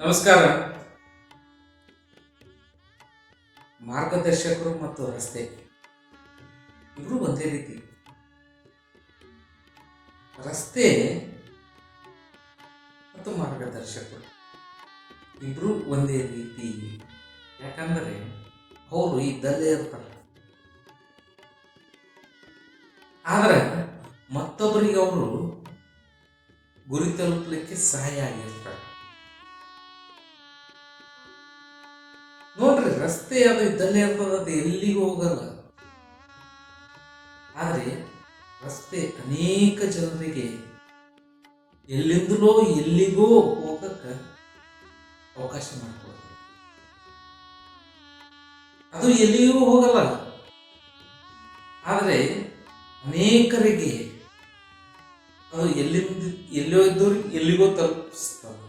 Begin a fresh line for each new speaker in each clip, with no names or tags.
ನಮಸ್ಕಾರ. ಮಾರ್ಗದರ್ಶಕರು ಮತ್ತು ರಸ್ತೆ. ಇಬ್ರು ಒಂದೇ ರೀತಿ. ರಸ್ತೆ ಮತ್ತು ಮಾರ್ಗದರ್ಶಕರು. ಇಬ್ರು ಒಂದೇ ರೀತಿ. ಯಾಕಂದರೆ ಅವರು ಇದ್ದಲ್ಲೇ ಇರ್ತಾರೆ. ಆದರೆ ಮತ್ತೊಬ್ಬರಿಗೆ ಅವರು ಗುರಿ ತಲುಪಲಿಕ್ಕೆ ಸಹಾಯ ಆಗಿರ್ತಾರೆ. ನೋಡ್ರಿ, ರಸ್ತೆ ಅದು ಇದ್ದಲ್ಲೇ ಇರ್ತದ ಅದು ಎಲ್ಲಿಗೂ ಹೋಗಲ್ಲ. ಆದರೆ ರಸ್ತೆ ಅನೇಕ ಜನರಿಗೆ ಎಲ್ಲಿಂದಲೋ ಎಲ್ಲಿಗೋ ಹೋಗಕ್ಕ ಅವಕಾಶ ಮಾಡಿಕೊಡ್ತದೆ ಅದು ಎಲ್ಲಿಗೂ ಹೋಗಲ್ಲ. ಆದರೆ ಅನೇಕರಿಗೆ ಅದು ಎಲ್ಲಿಂದ ಎಲ್ಲೋ ಇದ್ದವ್ರಿಗೆ ಎಲ್ಲಿಗೋ ತಲುಪಿಸ್ತದೆ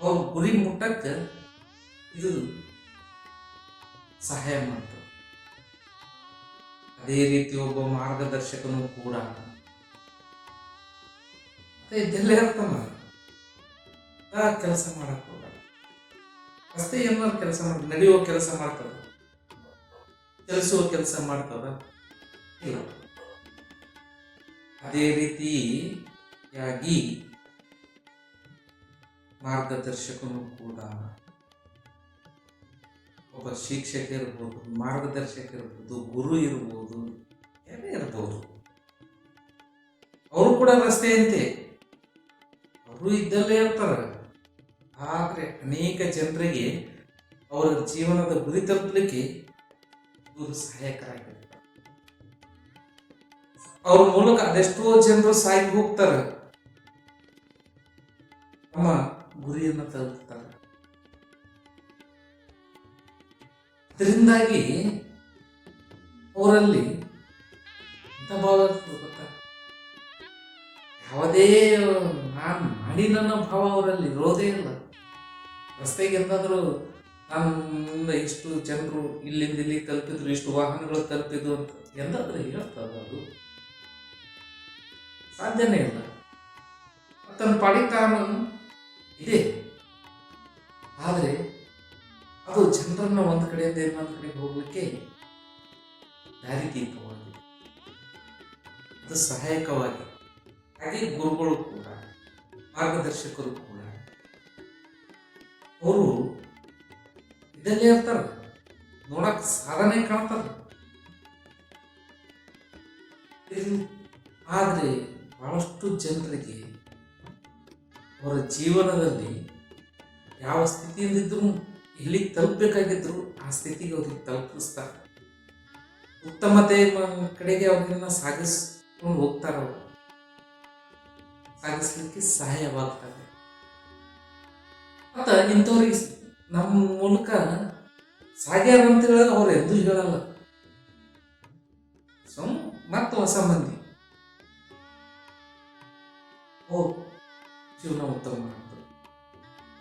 ಅವ್ರ ಗುರಿ ಮುಟ್ಟಕ್ಕೆ ಇದು ಸಹಾಯ ಮಾಡ್ತದೆ. ಅದೇ ರೀತಿ ಒಬ್ಬ ಮಾರ್ಗದರ್ಶಕನು ಕೂಡ. ಅದೇ ಇದ್ದಲ್ಲೇ ಇರ್ತಾನ ಆ ಕೆಲಸ ಮಾಡಕ್ ಹೋಗಲ್ಲ. ಅಷ್ಟೇ ಏನಾದ್ರು ಕೆಲಸ ಮಾಡ ನಡೆಯುವ ಕೆಲಸ ಮಾಡ್ತದ. ಚಲಿಸುವ ಕೆಲಸ ಮಾಡ್ತದ? ಇಲ್ಲ. ಅದೇ ರೀತಿಯಾಗಿ ಮಾರ್ಗದರ್ಶಕನು ಕೂಡ ಒಬ್ಬ ಶಿಕ್ಷಕ ಇರ್ಬೋದು, ಮಾರ್ಗದರ್ಶಕ ಇರ್ಬೋದು, ಗುರು ಇರ್ಬೋದು ಏನೇ ಇರ್ಬೋದು. ಅವರು ಕೂಡ ರಸ್ತೆಯಂತೆ ಅವರು ಇದ್ದಲ್ಲೇ ಇರ್ತಾರೆ. ಆದರೆ ಅನೇಕ ಜನರಿಗೆ ಅವರ ಜೀವನದ ಗುರಿ ತಲುಪಲಿಕ್ಕೆ ಗುರು ಸಹಾಯಕರಾಗಿರ್ತಾರೆ. ಅವ್ರ ಮೂಲಕ ಅದೆಷ್ಟೋ ಜನರು ಸಾಗಿ ಹೋಗ್ತಾರೆ. ತಮ್ಮ ಗುರಿಯನ್ನು ತಲುಪ್ತಾರೆ. ಇದರಿಂದಾಗಿ ಅವರಲ್ಲಿ ಎಂಥ ಭಾವ ಯಾವುದೇ ನಾನು ಮಾಡಿನನ್ನೋ ಭಾವ ಅವರಲ್ಲಿ ಇರೋದೇ ಇಲ್ಲ. ರಸ್ತೆಗೆ ಎಂದಾದರೂ ನನ್ನಿಂದ ಇಷ್ಟು ಜನರು ಇಲ್ಲಿಂದ ಇಲ್ಲಿ ತಲುಪಿದ್ರು, ಇಷ್ಟು ವಾಹನಗಳು ತಲುಪಿದ್ರು ಅಂತ ಎಂದಾದ್ರೂ ಹೇಳ್ತದ ಅದು ಸಾಧ್ಯನೇ ಇಲ್ಲ. ತನ್ನ ಪಾಡಿ ಇದೆ. ಆದರೆ ಅದು ಜನರನ್ನ ಒಂದು ಕಡೆಯಿಂದ ಇನ್ನೊಂದು ಕಡೆಗೆ ಹೋಗ್ಲಿಕ್ಕೆ ದಾರಿದೀಪವಾಗಿದೆ ಅದು ಸಹಾಯಕವಾಗಿ. ಹಾಗೆ ಗುರುಗಳು ಕೂಡ, ಮಾರ್ಗದರ್ಶಕರು ಕೂಡ, ಅವರು ಇದಲ್ಲೇ ಇರ್ತಾರ ನೋಡಕ್ ಸಾಧನೆ ಕಾಣ್ತಾರ. ಆದ್ರೆ ಬಹಳಷ್ಟು ಜನರಿಗೆ ಅವರ ಜೀವನದಲ್ಲಿ ಯಾವ ಸ್ಥಿತಿಯಲ್ಲಿದ್ದರೂ ಎಲ್ಲಿಗೆ ತಲುಪಬೇಕಾಗಿದ್ರು ಆ ಸ್ಥಿತಿಗೆ ಅವ್ರಿಗೆ ತಲುಪಿಸ್ತಾರೆ. ಉತ್ತಮತೆ ಕಡೆಗೆ ಅವ್ರನ್ನ ಸಾಗಿಸ್ಕೊಂಡು ಹೋಗ್ತಾರ ಅವರು. ಸಾಗಿಸ್ಲಿಕ್ಕೆ ಸಹಾಯವಾಗ್ತದೆ. ಮತ್ತ ಇಂಥವ್ರಿಗೆ ನಮ್ಮ ಮೂಲಕ ಸಾಗ್ಯಾರ ಅಂತ ಹೇಳಿದ್ರೆ ಅವ್ರು ಎಂದೂ ಹೇಳಲ್ಲ. ಸುಮ್ ಮತ್ತೆ ಹೊಸ ಮಂದಿ ಓ, ಜೀವನ ಉತ್ತಮ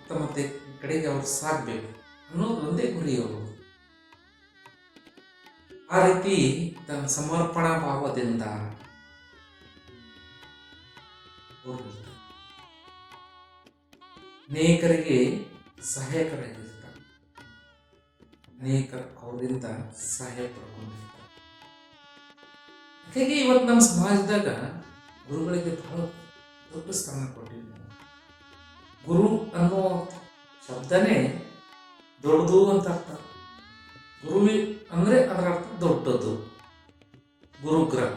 ಉತ್ತಮತೆ ಕಡೆಗೆ ಅವ್ರು ಸಾಗಬೇಕು. ಅನ್ನೋದು ಒಂದೇ ಗುರಿ ಅವರು. ಆ ರೀತಿ ತನ್ನ ಸಮರ್ಪಣಾ ಭಾವದಿಂದ. ಅನೇಕರಿಗೆ ಸಹಾಯಕರಾಗಿರ್ತಾರೆ. ಅನೇಕರು ಅವರಿಂದ ಸಹಾಯ ಪಡ್ಕೊಂಡಿರ್ತಾರೆ. ಹಾಗಾಗಿ ಇವತ್ತು ನಮ್ಮ ಸಮಾಜದಾಗ ಗುರುಗಳಿಗೆ ಬಹಳ ದೊಡ್ಡ ಸ್ಥಾನ ಕೊಟ್ಟಿದ್ದೀವಿ ಗುರು ಅನ್ನೋ ಶಬ್ದನೇ ದೊಡ್ಡದು ಅಂತ ಅರ್ಥ. ಗುರುವಿ ಅಂದ್ರೆ ಅದರ ಅರ್ಥ ದೊಡ್ಡದು. ಗುರು ಗ್ರಹ.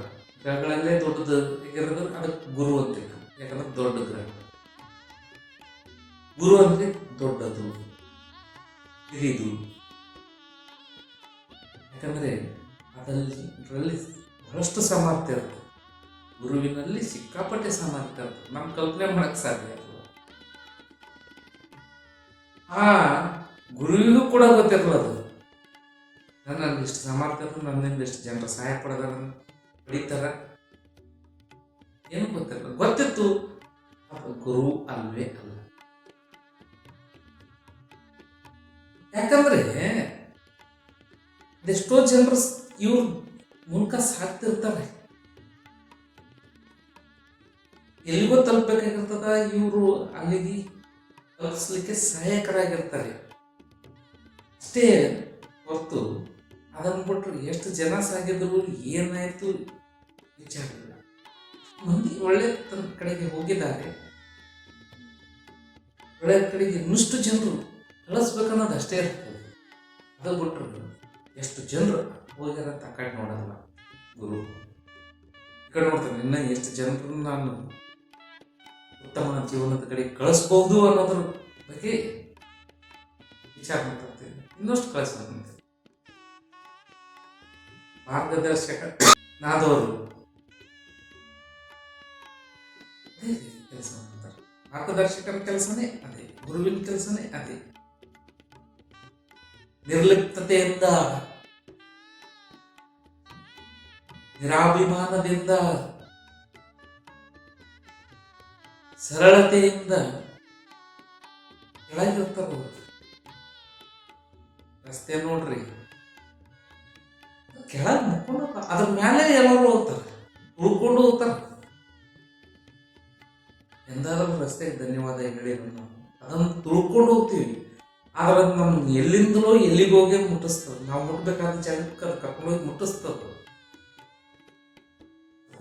ಗ್ರಹಗಳಲ್ಲೇ ದೊಡ್ಡದು ಹೇಗಿರೋದ್ರೆ ಅದಕ್ಕೆ ಗುರು ಅಂತ. ಯಾಕಂದ್ರೆ ದೊಡ್ಡ ಗ್ರಹ. ಗುರು ಅಂದ್ರೆ ದೊಡ್ಡದು. ಹಿರಿದು. ಯಾಕಂದ್ರೆ ಅದರಲ್ಲಿ ಅದರಲ್ಲಿ ಬಹಳಷ್ಟು ಸಾಮರ್ಥ್ಯ ಇರುತ್ತೆ. ಗುರುವಿನಲ್ಲಿ ಸಿಕ್ಕಾಪಟ್ಟೆ ಸಾಮರ್ಥ್ಯ ನಮ್ಮ ಕಲ್ಪನೆ ಮಾಡಕ್ ಸಾಧ್ಯ ಆ ಗುರುವಿಗೂ ಕೂಡ ಗೊತ್ತಿರಲ್ಲ ಅದು. ನನ್ನಲ್ಲಿ ಇಷ್ಟು ಸಾಮರ್ಥ್ಯ ಇರ್ತದೆ, ನನ್ನಿಂದ ಇಷ್ಟು ಜನರ ಸಹಾಯ ಪಡೆದಾರ ಪಡಿತಾರ. ಏನು ಗೊತ್ತಿರಲ್ಲ. ಗೊತ್ತಿತ್ತು ಗುರು ಅಲ್ವೇ ಅಲ್ಲ. ಯಾಕಂದ್ರೆ ಎಷ್ಟೋ ಜನರು ಇವ್ರ ಮೂಲಕ ಸಾಕ್ತಿರ್ತಾರೆ ಎಲ್ಲಿಗೋ ತಲುಪಬೇಕಾಗಿರ್ತದ ಇವರು ಅಲ್ಲಿಗೆ ತಲುಪಿಸ್ಲಿಕ್ಕೆ ಸಹಾಯಕರಾಗಿರ್ತಾರೆ. ಅಷ್ಟೇ ಹೊರತು ಅದನ್ನು ಬಿಟ್ಟರು ಎಷ್ಟು ಜನ ಸಾಗಿದ್ರು, ಏನಾಯ್ತು ವಿಚಾರ ಮಂದಿ ಒಳ್ಳೆ ತನ್ನ ಕಡೆಗೆ ಹೋಗಿದ್ದಾರೆ. ಒಳ್ಳೆ ಕಡೆಗೆ ಇನ್ನಷ್ಟು ಜನರು ಕಳಿಸ್ಬೇಕನ್ನೋದು ಅಷ್ಟೇ ಇರ್ತದೆ. ಅದು ಬಿಟ್ಟರು ಎಷ್ಟು ಜನರು ಹೋಗ್ಯಾರ ಕಡೆ ನೋಡಲ್ಲ ಗುರು. ಈ ಕಡೆ ನೋಡ್ತಾನೆ, ಇನ್ನ ಎಷ್ಟು ಜನರನ್ನು ನಾನು ಉತ್ತಮ ಜೀವನದ ಕಡೆ ಕಳಿಸ್ಬಹುದು ಅನ್ನೋದ್ರ ಬಗ್ಗೆ ವಿಚಾರ ಮಾಡ್ತಿರ್ತೀನಿ ಇನ್ನಷ್ಟು ಕಳಿಸ್ಬೇಕು ಮಾರ್ಗದರ್ಶಕ ನಾದವರು ಕೆಲಸ ಮಾಡ್ತಾರೆ. ಮಾರ್ಗದರ್ಶಕರ ಕೆಲಸನೇ ಅದೇ, ಗುರುವಿನ ಕೆಲಸನೇ ಅದೇ. ನಿರ್ಲಿಪ್ತತೆಯಿಂದ, ನಿರಾಭಿಮಾನದಿಂದ, ಸರಳತೆಯಿಂದ ಕೆಳಗಿರ್ತಾರೆ. ರಸ್ತೆ ನೋಡ್ರಿ. ಕೆಳಗೆ ಮುಕ್ಕೊಂಡು ಅದ್ರ ಮೇಲೆ ಎಲ್ಲರೂ ಹೋಗ್ತಾರೆ. ಉಳ್ಕೊಂಡು ಹೋಗ್ತಾರ. ಎಂದಾದ್ರೂ ರಸ್ತೆಗೆ ಧನ್ಯವಾದ ಹೇಳಿ ನಾವು ಅದನ್ನ ತುಳ್ಕೊಂಡು ಹೋಗ್ತೀವಿ. ಆದ್ರೆ ನಮ್ ಎಲ್ಲಿಂದಲೋ ಎಲ್ಲಿಗೆ ಹೋಗಿ ಮುಟ್ಟಿಸ್ತದೆ. ನಾವು ಮುಟ್ಬೇಕಾದ ಜಾಗಕ್ಕೆ ಅದು ಕರ್ಕೊಂಡೋಗಿ ಮುಟ್ಟಿಸ್ತದೆ.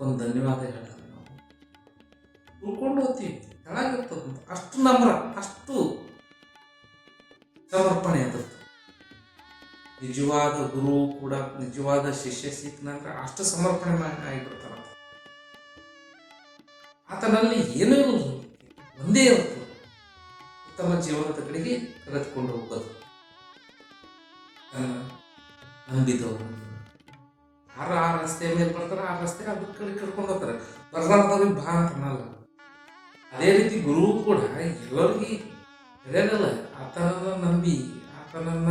ಒಂದು ಧನ್ಯವಾದ ಹೇಳಲ್ಲ ನಾವು. ಉಳ್ಕೊಂಡು ಹೋಗ್ತೀವಿ. ಕೆಳಗಿರ್ತದ ಅಷ್ಟು ನಮ್ರ. ಅಷ್ಟು ನಿಜವಾದ ಗುರು ಕೂಡ, ನಿಜವಾದ ಶಿಷ್ಯ ಸಿಕ್ಕನಂದ್ರೆ ಅಷ್ಟು ಸಮರ್ಪಣೆ ಆಗಿಬಿಡ್ತಾರ ಆತನಲ್ಲಿ ಏನೂ ಇರುವುದು ಒಂದೇ ಇರುತ್ತೆ. ಉತ್ತಮ ಜೀವನದ ಕಡೆಗೆ ಕರೆದುಕೊಂಡು ಹೋಗೋದು. ನಂಬಿದವರು. ಯಾರು ಆ ರಸ್ತೆಯ ಮೇಲೆ ಬರ್ತಾರೆ ಆ ರಸ್ತೆ ಅದ್ರ ಕಡೆ ಕರ್ಕೊಂಡು ಹೋಗ್ತಾರೆ. ಬರ್ಲಾರ್ದವ್ರಿಗೆ ಬಾ ಅದೇ ರೀತಿ ಗುರು ಕೂಡ ಎಲ್ಲರಿಗೆ ಹೇಳಲ್ಲ ಆತನನ್ನ ನಂಬಿ, ಆತನನ್ನ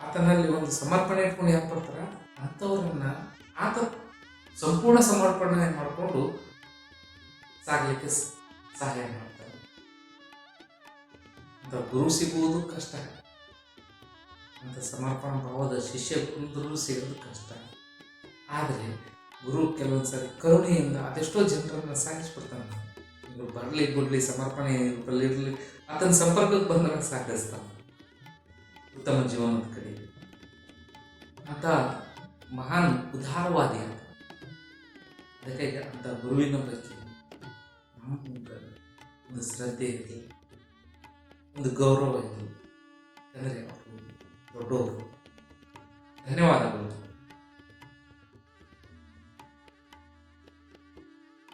ಆತನಲ್ಲಿ ಒಂದು ಸಮರ್ಪಣೆ ಇಟ್ಕೊಂಡು ಯಾಕೆ ಬರ್ತಾರ ಅಂಥವ್ರನ್ನ ಆತ ಸಂಪೂರ್ಣ ಸಮರ್ಪಣೆ ಮಾಡಿಕೊಂಡು ಸಾಗಲಿಕ್ಕೆ ಸಹಾಯ ಮಾಡ್ತಾರೆ. ಅಂತ ಗುರು ಸಿಗುವುದು ಕಷ್ಟ. ಅಂತ ಸಮರ್ಪಣ ಭಾವದ ಶಿಷ್ಯ ಕುಂದರು ಸಿಗೋದು ಕಷ್ಟ. ಆದರೆ ಗುರು ಕೆಲವೊಂದು ಸಾರಿ ಕರುಣೆಯಿಂದ ಅದೆಷ್ಟೋ ಜನರನ್ನ ಸಾಗಿಸ್ಬಿಡ್ತಾನೆ. ಬರಲಿ ಬಿಡಲಿ ಸಮರ್ಪಣೆ ಇರಲಿ, ಆತನ ಸಂಪರ್ಕಕ್ಕೆ ಬಂದಾಗ ಸಾಗಿಸ್ತಾನೆ ಉತ್ತಮ ಜೀವನದ ಕಡೆ ಆತ ಮಹಾನ್ ಉದಾರವಾದಿ ಆತ ಅದಕ್ಕಾಗಿ ಅಂತ ಗುರುವಿನ ಬಗ್ಗೆ ನಮ್ಗೆ ಒಂದು ಶ್ರದ್ಧೆ ಇರಲಿ ಒಂದು ಗೌರವ ಇರಲಿ ಅಂದರೆ ಅವರು ದೊಡ್ಡವರು ಧನ್ಯವಾದಗಳು